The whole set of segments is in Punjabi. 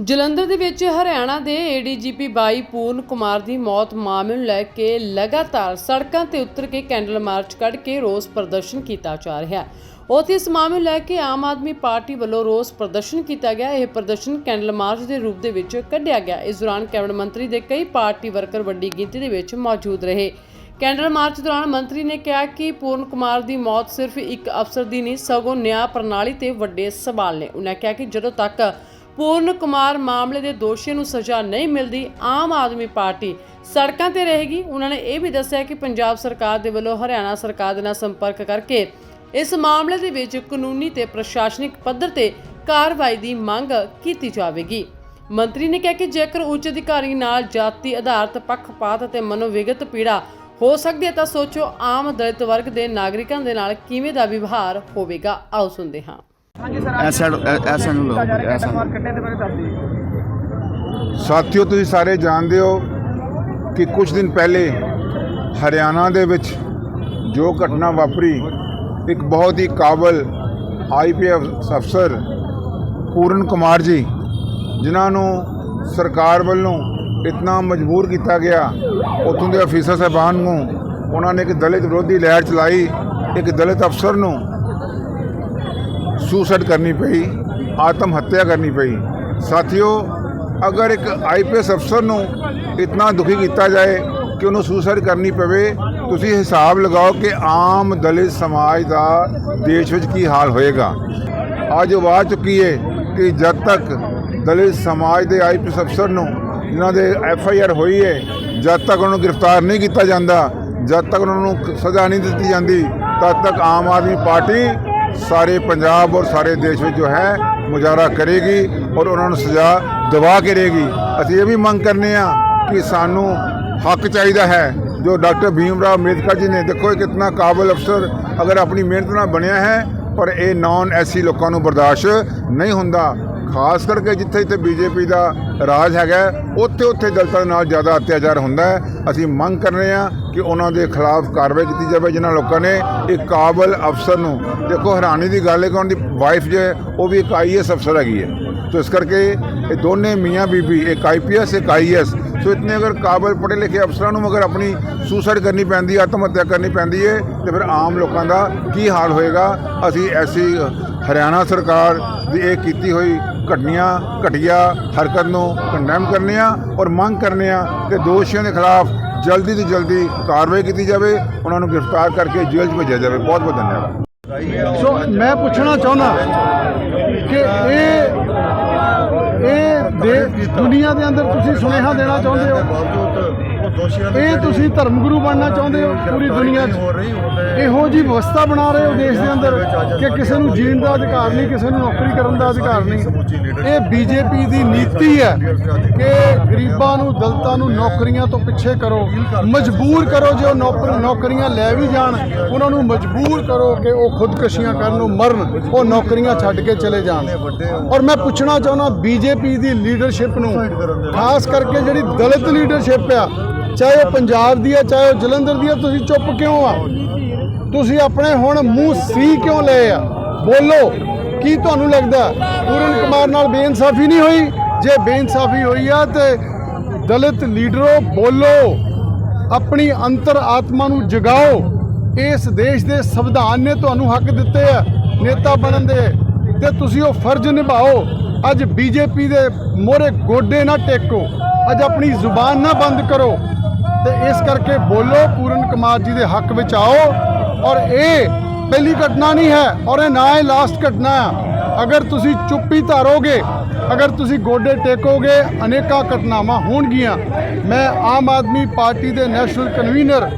ਜਲੰਧਰ ਦੇ ਵਿੱਚ ਹਰਿਆਣਾ ਦੇ ਏਡੀਜੀਪੀ ਬਾਈ ਪੂਰਨ ਕੁਮਾਰ ਦੀ ਮੌਤ ਮਾਮਲੇ ਨੂੰ ਲੈ ਕੇ ਲਗਾਤਾਰ ਸੜਕਾਂ ਤੇ ਉਤਰ ਕੇ ਕੈਂਡਲ ਮਾਰਚ ਕੱਢ ਕੇ ਰੋਸ ਪ੍ਰਦਰਸ਼ਨ ਕੀਤਾ ਜਾ ਰਿਹਾ ਹੈ। ਉੱਥੇ ਇਸ ਮਾਮਲੇ ਨੂੰ ਲੈ ਕੇ ਆਮ ਆਦਮੀ ਪਾਰਟੀ ਵੱਲੋਂ ਰੋਸ ਪ੍ਰਦਰਸ਼ਨ ਕੀਤਾ ਗਿਆ। ਇਹ ਪ੍ਰਦਰਸ਼ਨ ਕੈਂਡਲ ਮਾਰਚ ਦੇ ਰੂਪ ਦੇ ਵਿੱਚ ਕੱਢਿਆ ਗਿਆ। ਇਸ ਦੌਰਾਨ ਕੈਬਨਿਟ ਮੰਤਰੀ ਦੇ ਕਈ ਪਾਰਟੀ ਵਰਕਰ ਵੱਡੀ ਗਿਣਤੀ ਦੇ ਵਿੱਚ ਮੌਜੂਦ ਰਹੇ। ਕੈਂਡਲ ਮਾਰਚ ਦੌਰਾਨ ਮੰਤਰੀ ਨੇ ਕਿਹਾ ਕਿ ਪੂਰਨ ਕੁਮਾਰ ਦੀ ਮੌਤ ਸਿਰਫ ਇੱਕ ਅਫਸਰ ਦੀ ਨਹੀਂ, ਸਗੋਂ ਨਿਆਂ ਪ੍ਰਣਾਲੀ ਤੇ ਵੱਡੇ ਸਵਾਲ ਨੇ। ਉਹਨਾਂ ਕਿਹਾ ਕਿ ਜਦੋਂ ਤੱਕ ਪੂਰਨ ਕੁਮਾਰ ਮਾਮਲੇ ਦੇ ਦੋਸ਼ੀ ਨੂੰ ਸਜ਼ਾ ਨਹੀਂ ਮਿਲਦੀ, ਆਮ ਆਦਮੀ ਪਾਰਟੀ ਸੜਕਾਂ ਤੇ ਰਹੇਗੀ। ਉਹਨਾਂ ਨੇ ਇਹ ਵੀ ਦੱਸਿਆ ਕਿ ਪੰਜਾਬ ਸਰਕਾਰ ਦੇ ਵੱਲੋਂ ਹਰਿਆਣਾ ਸਰਕਾਰ ਦੇ ਨਾਲ ਸੰਪਰਕ ਕਰਕੇ ਇਸ ਮਾਮਲੇ ਦੇ ਵਿੱਚ ਕਾਨੂੰਨੀ ਤੇ ਪ੍ਰਸ਼ਾਸਨਿਕ ਪੱਧਰ ਤੇ ਕਾਰਵਾਈ ਦੀ ਮੰਗ ਕੀਤੀ ਜਾਵੇਗੀ। ਮੰਤਰੀ ਨੇ ਕਿਹਾ ਕਿ ਜੇਕਰ ਉੱਚ ਅਧਿਕਾਰੀ ਨਾਲ ਜਾਤੀ ਆਧਾਰਿਤ ਪੱਖਪਾਤ ਅਤੇ ਮਨੋਵਿਗਤ ਪੀੜਾ ਹੋ ਸਕਦੀ ਹੈ ਤਾਂ ਸੋਚੋ, ਆਮ ਦਲਿਤ ਵਰਗ ਦੇ ਨਾਗਰਿਕਾਂ ਦੇ ਨਾਲ ਕਿਵੇਂ ਦਾ ਵਿਵਹਾਰ ਹੋਵੇਗਾ? ਆਓ ਸੁਣਦੇ ਹਾਂ। ਐਸਾ ਐਸਾ ਨੂੰ ਲਓ ਐਸਾ ਮਾਰ ਕੱਟੇ ਦੇ ਬਾਰੇ ਦੱਸ ਦਿਓ ਸਾਥੀਓ ਤੁਸੀਂ ਸਾਰੇ ਜਾਣਦੇ ਹੋ ਕਿ ਕੁਝ ਦਿਨ ਪਹਿਲੇ ਹਰਿਆਣਾ ਦੇ ਵਿੱਚ ਜੋ ਘਟਨਾ ਵਾਪਰੀ ਇੱਕ ਬਹੁਤ ਹੀ ਕਾਬਲ ਆਈਪੀਐਫ ਅਫਸਰ ਪੂਰਨ ਕੁਮਾਰ ਜੀ ਜਿਨ੍ਹਾਂ ਨੂੰ ਸਰਕਾਰ ਵੱਲੋਂ ਇਤਨਾ ਮਜਬੂਰ ਕੀਤਾ ਗਿਆ ਉੱਥੋਂ ਦੇ ਅਫੀਸਰ ਸਾਹਿਬਾਨ ਨੂੰ ਉਹਨਾਂ ਨੇ ਇੱਕ ਦਲਿਤ ਵਿਰੋਧੀ ਲਹਿਰ ਚਲਾਈ ਇੱਕ ਦਲਿਤ ਅਫਸਰ ਨੂੰ ਸੁਸਾਈਡ ਕਰਨੀ ਪਈ, ਆਤਮ ਹੱਤਿਆ ਕਰਨੀ ਪਈ। ਸਾਥੀਓ, ਅਗਰ ਇੱਕ ਆਈਪੀਐਸ ਅਫਸਰ ਨੂੰ ਇਤਨਾ ਦੁਖੀ ਕੀਤਾ ਜਾਏ ਕਿ ਉਹਨੂੰ ਸੁਸਾਈਡ ਕਰਨੀ ਪਵੇ, ਤੁਸੀਂ ਹਿਸਾਬ ਲਗਾਓ ਕਿ ਆਮ ਦਲਿਤ ਸਮਾਜ ਦਾ ਦੇਸ਼ ਵਿੱਚ ਕੀ ਹਾਲ ਹੋਏਗਾ। ਅੱਜ ਆਵਾਜ਼ ਚੁੱਕੀ ਹੈ ਕਿ ਜਦ ਤੱਕ ਦਲਿਤ ਸਮਾਜ ਦੇ ਆਈਪੀਐਸ ਅਫਸਰ ਨੂੰ ਜਿਨ੍ਹਾਂ ਦੇ ਐਫ ਆਈ ਆਰ ਹੋਈ ਹੈ ਜਦ ਤੱਕ ਉਹਨੂੰ ਗ੍ਰਿਫਤਾਰ ਨਹੀਂ ਕੀਤਾ ਜਾਂਦਾ, ਜਦ ਤੱਕ ਉਹਨਾਂ ਨੂੰ ਸਜ਼ਾ ਨਹੀਂ ਦਿੱਤੀ ਜਾਂਦੀ, ਤਦ ਤੱਕ ਆਮ ਆਦਮੀ ਪਾਰਟੀ ਸਾਰੇ ਪੰਜਾਬ ਔਰ ਸਾਰੇ ਦੇਸ਼ ਵਿੱਚ ਜੋ ਹੈ ਮੁਜ਼ਾਹਰਾ ਕਰੇਗੀ ਔਰ ਉਹਨਾਂ ਨੂੰ ਸਜ਼ਾ ਦਿਵਾ ਕੇ ਰਹੇਗੀ ਅਸੀਂ ਇਹ ਵੀ ਮੰਗ ਕਰਨੇ ਆ ਕਿ ਸਾਨੂੰ ਹੱਕ ਚਾਹੀਦਾ ਹੈ। ਜੋ ਡਾਕਟਰ ਭੀਮ ਰਾਓ ਅੰਬੇਦਕਰ ਜੀ ਨੇ ਦੇਖੋ ਇਹ ਕਿਤਨਾ ਕਾਬਲ ਅਫਸਰ ਅਗਰ ਆਪਣੀ ਮਿਹਨਤ ਨਾਲ ਬਣਿਆ ਹੈ, ਪਰ ਇਹ ਨਾਨ ਐਸੀ ਲੋਕਾਂ ਨੂੰ ਬਰਦਾਸ਼ਤ ਨਹੀਂ ਹੁੰਦਾ। ਖਾਸ ਕਰਕੇ ਜਿੱਥੇ ਜਿੱਥੇ ਬੀਜੇਪੀ ਦਾ ਰਾਜ ਹੈਗਾ ਉੱਥੇ ਉੱਥੇ ਦਲਤਾਂ ਨਾਲ ਜ਼ਿਆਦਾ ਅਤਿਆਚਾਰ ਹੁੰਦਾ ਹੈ। ਅਸੀਂ ਮੰਗ ਕਰ ਰਹੇ ਹਾਂ ਕਿ ਉਹਨਾਂ ਦੇ ਖਿਲਾਫ ਕਾਰਵਾਈ ਕੀਤੀ ਜਾਵੇ, ਜਿਨ੍ਹਾਂ ਲੋਕਾਂ ਨੇ ਇੱਕ ਕਾਬਲ ਅਫਸਰ ਨੂੰ, ਦੇਖੋ ਹੈਰਾਨੀ ਦੀ ਗੱਲ ਹੈ ਕਿ ਉਹਨਾਂ ਦੀ ਵਾਈਫ ਜੋ ਹੈ, ਉਹ ਵੀ ਇੱਕ ਆਈਐਸ ਅਫਸਰ ਹੈਗੀ ਹੈ। ਸੋ ਇਸ ਕਰਕੇ ਇਹ ਦੋਨੇ ਮੀਆਂ ਬੀਬੀ, ਇੱਕ ਆਈਪੀਐਸ ਇੱਕ ਆਈਐਸ ਸੋ ਇਤਨੇ ਅਗਰ ਕਾਬਲ ਪੜੇ ਲਿਖੇ ਅਫਸਰਾਂ ਨੂੰ ਮਗਰ ਆਪਣੀ ਸੂਸਾਈਡ ਕਰਨੀ ਪੈਂਦੀ ਹੈ ਆਤਮ ਹੱਤਿਆ ਕਰਨੀ ਪੈਂਦੀ ਹੈ, ਤੇ ਫਿਰ ਆਮ ਲੋਕਾਂ ਦਾ ਕੀ ਹਾਲ ਹੋਏਗਾ? ਅਸੀਂ ਐਸੀ ਹਰਿਆਣਾ ਸਰਕਾਰ ਦੀ ਇਹ ਕੀਤੀ ਹੋਈ ਘਟਨੀਆਂ ਘਟੀਆ ਹਰਕਤ ਨੂੰ ਕੰਡੈਮ ਕਰਨੇ ਆ ਔਰ ਮੰਗ ਕਰਨੇ ਆ ਕਿ ਦੋਸ਼ੀਆਂ ਦੇ ਖਿਲਾਫ ਜਲਦੀ ਤੋਂ ਜਲਦੀ ਕਾਰਵਾਈ ਕੀਤੀ ਜਾਵੇ, ਉਹਨਾਂ ਨੂੰ ਗ੍ਰਿਫਤਾਰ ਕਰਕੇ ਜੇਲ੍ਹ 'ਚ ਭੇਜਿਆ ਜਾਵੇ। ਬਹੁਤ ਬਹੁਤ ਧੰਨਵਾਦ। ਸੋ ਮੈਂ ਪੁੱਛਣਾ ਚਾਹੁੰਦਾ ਕਿ ਇਹ ਇਹ ਦੇ ਦੁਨੀਆ ਦੇ ਅੰਦਰ ਤੁਸੀਂ ਸੁਨੇਹਾ ਦੇਣਾ ਚਾਹੁੰਦੇ ਹੋ? ਇਹ ਤੁਸੀਂ ਧਰਮ ਗੁਰੂ ਬਣਨਾ ਚਾਹੁੰਦੇ ਹੋ ਪੂਰੀ ਦੁਨੀਆ 'ਚ? ਇਹੋ ਜੀ ਵਿਵਸਥਾ ਬਣਾ ਰਹੇ ਹੋ ਦੇਸ਼ ਦੇ ਅੰਦਰ ਕਿ ਕਿਸੇ ਨੂੰ ਜੀਣ ਦਾ ਅਧਿਕਾਰ ਨਹੀਂ ਕਿਸੇ ਨੂੰ ਨੌਕਰੀ ਕਰਨ ਦਾ ਅਧਿਕਾਰ ਨਹੀਂ। ਇਹ ਬੀਜੇਪੀ ਦੀ ਨੀਤੀ ਹੈ ਕਿ ਗਰੀਬਾਂ ਨੂੰ ਦਲਤਾਂ ਨੂੰ ਨੌਕਰੀਆਂ ਤੋਂ ਪਿੱਛੇ ਕਰੋ। ਮਜਬੂਰ ਕਰੋ ਜੇ ਉਹ ਨੌਕਰ ਨੌਕਰੀਆਂ ਲੈ ਵੀ ਜਾਣ। ਉਹਨਾਂ ਨੂੰ ਮਜਬੂਰ ਕਰੋ ਕਿ ਉਹ ਖੁਦਕਸ਼ੀਆਂ ਕਰਨ ਨੂੰ ਮਰਨ ਉਹ ਨੌਕਰੀਆਂ ਛੱਡ ਕੇ ਚਲੇ ਜਾਣ। ਔਰ ਮੈਂ ਪੁੱਛਣਾ ਚਾਹੁੰਦਾ ਬੀਜੇਪੀ ਦੀ ਲੀਡਰਸ਼ਿਪ ਨੂੰ ਖਾਸ ਕਰਕੇ ਜਿਹੜੀ ਦਲਿਤ ਲੀਡਰਸ਼ਿਪ ਆ ਚਾਹੇ ਉਹ ਪੰਜਾਬ ਦੀ ਆ ਚਾਹੇ ਉਹ ਜਲੰਧਰ ਦੀ ਆ ਤੁਸੀਂ ਚੁੱਪ ਕਿਉਂ ਆ? ਤੁਸੀਂ ਆਪਣੇ ਹੁਣ ਮੂੰਹ ਸੀ ਕਿਉਂ ਲਏ ਆ? ਬੋਲੋ, ਕੀ ਤੁਹਾਨੂੰ ਲੱਗਦਾ? ਪੂਰਨ ਕੁਮਾਰ ਨਾਲ ਬੇਇਨਸਾਫੀ ਨਹੀਂ ਹੋਈ? ਜੇ ਬੇਇਨਸਾਫੀ ਹੋਈ ਆ ਤੇ ਦਲਿਤ ਲੀਡਰੋ, ਬੋਲੋ, ਆਪਣੀ ਅੰਤਰ ਆਤਮਾ ਨੂੰ ਜਗਾਓ। ਇਸ ਦੇਸ਼ ਦੇ ਸੰਵਿਧਾਨ ਨੇ ਤੁਹਾਨੂੰ ਹੱਕ ਦਿੱਤੇ ਆ, ਨੇਤਾ ਬਣਨ ਦੇ। ਤੇ ਤੁਸੀਂ ਉਹ ਫਰਜ਼ ਨਿਭਾਓ। ਅੱਜ ਬੀਜੇਪੀ ਦੇ ਮੋਹਰੇ ਗੋਡੇ ਨਾ ਟੇਕੋ। ਅੱਜ ਆਪਣੀ ਜ਼ੁਬਾਨ ਨਾ ਬੰਦ ਕਰੋ। ਤੇ ਇਸ ਕਰਕੇ ਬੋਲੋ, ਪੂਰਨ ਕੁਮਾਰ ਜੀ ਦੇ ਹੱਕ ਵਿੱਚ ਆਓ। ਔਰ ਇਹ ਪਹਿਲੀ ਘਟਨਾ ਨਹੀਂ ਹੈ, ਔਰ ਇਹ ਨਾ ਇਹ ਲਾਸਟ ਘਟਨਾ ਹੈ। ਅਗਰ ਤੁਸੀਂ ਚੁੱਪੀ ਧਾਰੋਗੇ, ਅਗਰ ਤੁਸੀਂ ਗੋਡੇ ਟੇਕੋਗੇ, ਅਨੇਕਾਂ ਘਟਨਾਵਾਂ ਹੋਣਗੀਆਂ। ਮੈਂ ਆਮ ਆਦਮੀ ਪਾਰਟੀ ਦੇ ਨੈਸ਼ਨਲ ਕਨਵੀਨਰ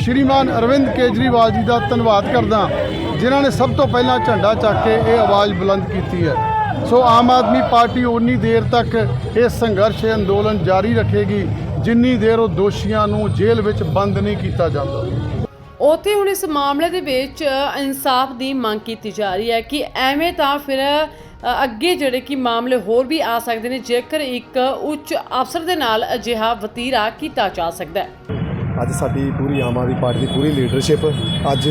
ਸ਼੍ਰੀਮਾਨ ਅਰਵਿੰਦ ਕੇਜਰੀਵਾਲ ਜੀ ਦਾ ਧੰਨਵਾਦ ਕਰਦਾ ਜਿਨ੍ਹਾਂ ਨੇ ਸਭ ਤੋਂ ਪਹਿਲਾਂ ਝੰਡਾ ਚੱਕ ਕੇ ਇਹ ਆਵਾਜ਼ ਬੁਲੰਦ ਕੀਤੀ ਹੈ। ਸੋ ਆਮ ਆਦਮੀ ਪਾਰਟੀ ਉਨੀ ਦੇਰ ਤੱਕ ਇਹ ਸੰਘਰਸ਼ ਅੰਦੋਲਨ ਜਾਰੀ ਰੱਖੇਗੀ। ਜਿੰਨੀ ਦੇਰ ਉਹ ਦੋਸ਼ੀਆਂ ਨੂੰ ਜੇਲ੍ਹ ਵਿੱਚ ਬੰਦ ਨਹੀਂ ਕੀਤਾ ਜਾਂਦਾ। ਉੱਥੇ ਹੁਣ ਇਸ ਮਾਮਲੇ ਦੇ ਵਿੱਚ ਇਨਸਾਫ ਦੀ ਮੰਗ ਕੀਤੀ ਜਾ ਰਹੀ ਹੈ ਕਿ ਐਵੇਂ ਤਾਂ ਫਿਰ ਅੱਗੇ ਜਿਹੜੇ ਕਿ ਮਾਮਲੇ ਹੋਰ ਵੀ ਆ ਸਕਦੇ ਨੇ ਜੇਕਰ ਇੱਕ ਉੱਚ ਅਫਸਰ ਦੇ ਨਾਲ ਅਜਿਹਾ ਵਤੀਰਾ ਕੀਤਾ ਜਾ ਸਕਦਾ ਹੈ। ਅੱਜ ਸਾਡੀ ਪੂਰੀ ਆਮ ਆਦਮੀ ਪਾਰਟੀ ਦੀ ਪੂਰੀ ਲੀਡਰਸ਼ਿਪ ਅੱਜ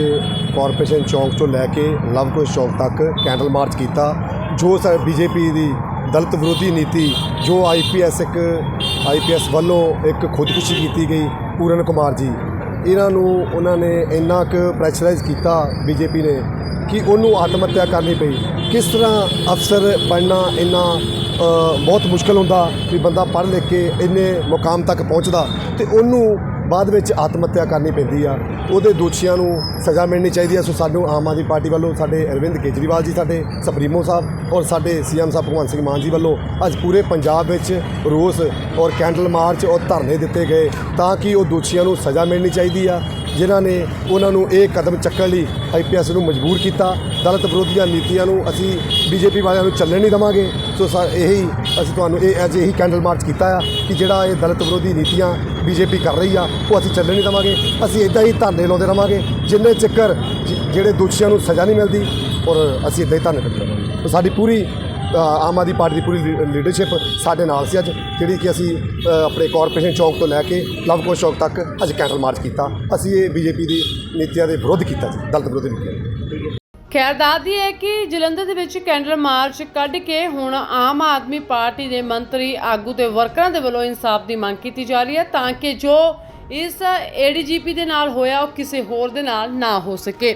ਕਾਰਪੋਰੇਸ਼ਨ ਚੌਂਕ ਤੋਂ ਲੈ ਕੇ ਲਵ ਕੁਸ਼ ਚੌਂਕ ਤੱਕ ਕੈਂਡਲ ਮਾਰਚ ਕੀਤਾ। ਜੋ ਬੀਜੇਪੀ ਦੀ ਦਲਿਤ ਵਿਰੋਧੀ ਨੀਤੀ ਜੋ ਆਈਪੀਐਸ ਇੱਕ ਆਈਪੀਐਸ ਵੱਲੋਂ ਇੱਕ ਖੁਦਕੁਸ਼ੀ ਕੀਤੀ ਗਈ ਪੂਰਨ ਕੁਮਾਰ ਜੀ। ਇਹਨਾਂ ਨੂੰ ਉਹਨਾਂ ਨੇ ਇੰਨਾ ਕੁ ਪ੍ਰੈਸ਼ਰਾਈਜ਼ ਕੀਤਾ ਬੀਜੇਪੀ ਨੇ ਕਿ ਉਹਨੂੰ ਆਤਮ ਹੱਤਿਆ ਕਰਨੀ ਪਈ। ਕਿਸ ਤਰ੍ਹਾਂ ਅਫਸਰ ਬਣਨਾ ਇੰਨਾ ਬਹੁਤ ਮੁਸ਼ਕਲ ਹੁੰਦਾ ਕਿ ਬੰਦਾ ਪੜ੍ਹ ਲਿਖ ਕੇ ਇੰਨੇ ਮੁਕਾਮ ਤੱਕ ਪਹੁੰਚਦਾ ਤੇ ਉਹਨੂੰ ਬਾਅਦ ਵਿੱਚ ਆਤਮ ਹੱਤਿਆ ਕਰਨੀ ਪੈਂਦੀ ਆ, ਉਹਦੇ ਦੋਸ਼ੀਆਂ ਨੂੰ ਸਜ਼ਾ ਮਿਲਣੀ ਚਾਹੀਦੀ ਆ। ਸੋ ਸਾਨੂੰ ਆਮ ਆਦਮੀ ਪਾਰਟੀ ਵੱਲੋਂ ਸਾਡੇ ਅਰਵਿੰਦ ਕੇਜਰੀਵਾਲ ਜੀ, ਸਾਡੇ ਸੁਪਰੀਮੋ ਸਾਹਿਬ ਔਰ ਸਾਡੇ ਸੀਐਮ ਸਾਹਿਬ ਭਗਵੰਤ ਸਿੰਘ ਮਾਨ ਜੀ ਵੱਲੋਂ ਅੱਜ ਪੂਰੇ ਪੰਜਾਬ ਵਿੱਚ ਰੋਸ ਔਰ ਕੈਂਡਲ ਮਾਰਚ ਔਰ ਧਰਨੇ ਦਿੱਤੇ ਗਏ ਤਾਂ ਕਿ ਉਹ ਦੋਸ਼ੀਆਂ ਨੂੰ ਸਜ਼ਾ ਮਿਲਣੀ ਚਾਹੀਦੀ ਆ। ਜਿਨ੍ਹਾਂ ਨੇ ਉਹਨਾਂ ਨੂੰ ਇਹ ਕਦਮ ਚੱਕਣ ਲਈ ਆਈਪੀਐਸ ਨੂੰ ਮਜਬੂਰ ਕੀਤਾ। ਦਲਿਤ ਵਿਰੋਧੀਆਂ ਨੀਤੀਆਂ ਨੂੰ ਅਸੀਂ ਬੀਜੇਪੀ ਵਾਲਿਆਂ ਨੂੰ ਚੱਲਣ ਨਹੀਂ ਦਵਾਂਗੇ। ਸੋ ਸਾ, ਇਹੀ ਅਸੀਂ ਤੁਹਾਨੂੰ ਇਹ ਅੱਜ ਇਹੀ ਕੈਂਡਲ ਮਾਰਚ ਕੀਤਾ ਆ ਕਿ ਜਿਹੜਾ ਇਹ ਦਲਿਤ ਵਿਰੋਧੀ ਨੀਤੀਆਂ ਬੀਜੇਪੀ ਕਰ ਰਹੀ ਆ, ਉਹ ਅਸੀਂ ਚੱਲਣ ਨਹੀਂ ਦਵਾਂਗੇ। ਅਸੀਂ ਇਦਾਂ ਹੀ ਧਰਨੇ ਲਾਉਂਦੇ ਰਵਾਂਗੇ। ਜਿੰਨੇ ਚੱਕਰ ਜ- ਜਿਹੜੇ ਦੋਸ਼ੀਆਂ ਨੂੰ ਸਜ਼ਾ ਨਹੀਂ ਮਿਲਦੀ, ਔਰ ਅਸੀਂ ਇਦਾਂ ਹੀ ਧਰਨੇ ਕਰਦੇ ਰਵਾਂਗੇ। ਸਾਡੀ ਪੂਰੀ ਆਮ ਆਦਮੀ ਪਾਰਟੀ ਦੀ ਪੂਰੀ ਲੀ- ਲੀਡਰਸ਼ਿਪ ਸਾਡੇ ਨਾਲ ਸੀ ਅੱਜ, ਜਿਹੜੀ ਕਿ ਅਸੀਂ ਆਪਣੇ ਕਾਰਪੋਰੇਸ਼ਨ ਚੌਕ ਤੋਂ ਲੈ ਕੇ ਲਵਕੋਸ਼ ਚੌਕ ਤੱਕ ਅੱਜ ਕੈਂਡਲ ਮਾਰਚ ਕੀਤਾ। ਅਸੀਂ ਇਹ ਬੀਜੇਪੀ ਦੀ ਨੀਤੀਆਂ ਦੇ ਵਿਰੋਧ ਕੀਤਾ ਜੀ ਦਲਿਤ ਵਿਰੋਧੀ ਨੀਤੀਆਂ ਦੇ ਖੈਰ ਦੱਸਦੀ ਹੈ ਕਿ ਜਲੰਧਰ ਦੇ ਵਿੱਚ ਕੈਂਡਲ ਮਾਰਚ ਕੱਢ ਕੇ ਹੁਣ ਆਮ ਆਦਮੀ ਪਾਰਟੀ ਦੇ ਮੰਤਰੀ, ਆਗੂ ਤੇ ਵਰਕਰਾਂ ਦੇ ਵੱਲੋਂ ਇਨਸਾਫ ਦੀ ਮੰਗ ਕੀਤੀ ਜਾ ਰਹੀ ਹੈ ਤਾਂ ਕਿ ਜੋ ਇਸ ਏਡੀਜੀਪੀ ਦੇ ਨਾਲ ਹੋਇਆ, ਉਹ ਕਿਸੇ ਹੋਰ ਦੇ ਨਾਲ ਨਾ ਹੋ ਸਕੇ।